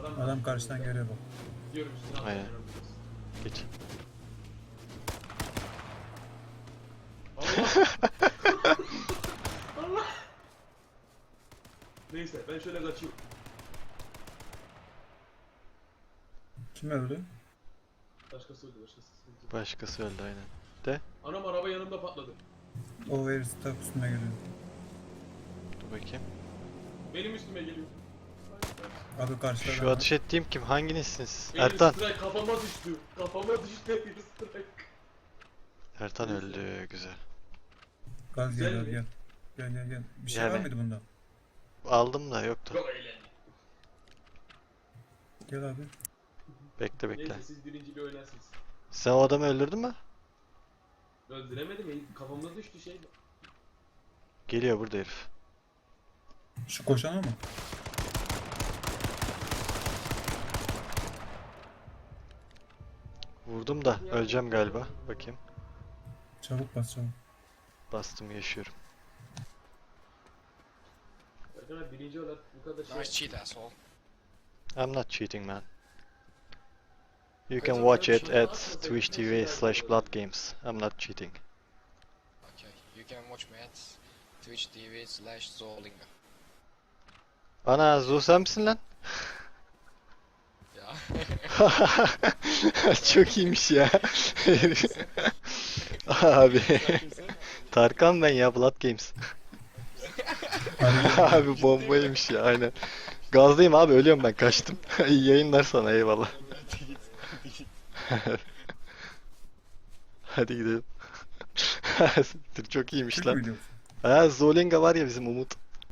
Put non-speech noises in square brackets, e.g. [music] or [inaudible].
Adam, Adam karşıdan görüyor bak. Diyorum üstüne Aynen. Geç. Allah! Allah! [laughs] Neyse ben şöyle kaçayım. Kim öldü? Başkası öldü başkası. öldü. Başkası öldü aynen. De. Anam araba yanımda patladı. O verirse tak üstüne geliyor. Dur bakayım. Benim üstüme geliyor. Abi karşıda Şu ateş ettiğim kim? Hanginizsiniz? Benim Ertan. strike kafama düştü. Kafama düştü bir strike. Ertan öldü. Güzel. Gaz Güzel geliyor mi? gel. Gel gel gel. Bir şey var mıydı bunda? Aldım da yoktu. Çok eğlendim. Gel abi. Bekle bekle. Neyse siz birinciliği oynarsınız. Sen o adamı öldürdün mü? Öldüremedim ya. Kafamda düştü şey. Geliyor burada herif. Şu koşan o mu? Vurdum da öleceğim galiba. Bakayım. Çabuk bas çabuk. Bastım yaşıyorum. Arkadaşlar birinci olarak bu kadar şey. Nice cheat, asshole. I'm not cheating man. You can watch it at Twitch TV slash Blood Games. I'm not cheating. Okay, you can watch me at Twitch TV slash Zolinga. Ana sen misin lan? [laughs] Çok iyiymiş ya. Abi. Tarkan ben ya Blood Games. Abi bombaymış ya aynen. Gazdayım abi ölüyorum ben kaçtım. [laughs] İyi yayınlar sana eyvallah. Hadi gidelim. [laughs] Çok iyiymiş lan. Ha Zolinga var ya bizim Umut.